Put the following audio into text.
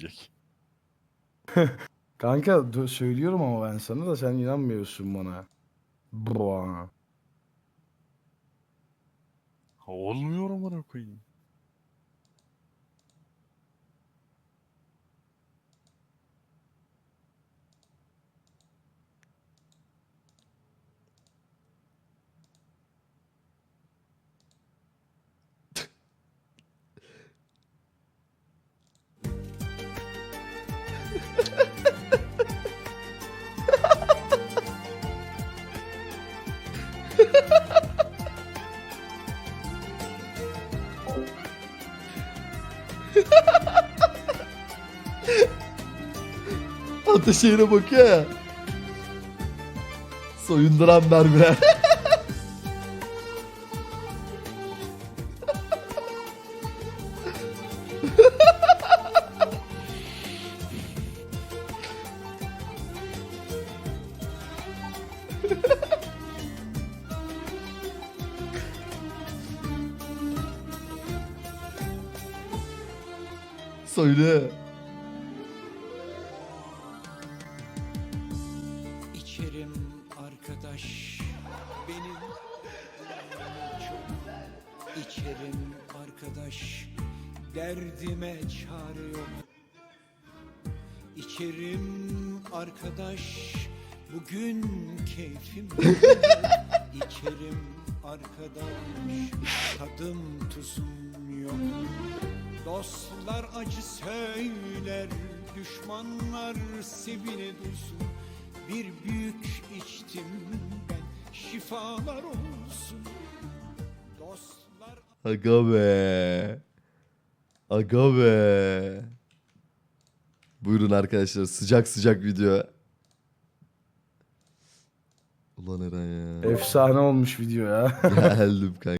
diyecek. Kanka söylüyorum ama ben sana da sen inanmıyorsun bana. Bra. Olmuyor amına koyayım. Ataşehir'e bakıyor ya. Soyunduran mermiler. Söyle. İçerim arkadaş benim çok içerim arkadaş derdime çare yok İçerim arkadaş bugün keyfim. İçerim arkadaş tadım tuzum yok Dostlar acı söyler, düşmanlar sevine dursun. Bir büyük içtim ben, şifalar olsun. Dostlar Aga be. Aga be. Buyurun arkadaşlar sıcak sıcak video. Ulan Eren ya. Efsane olmuş video ya. Geldim kanka.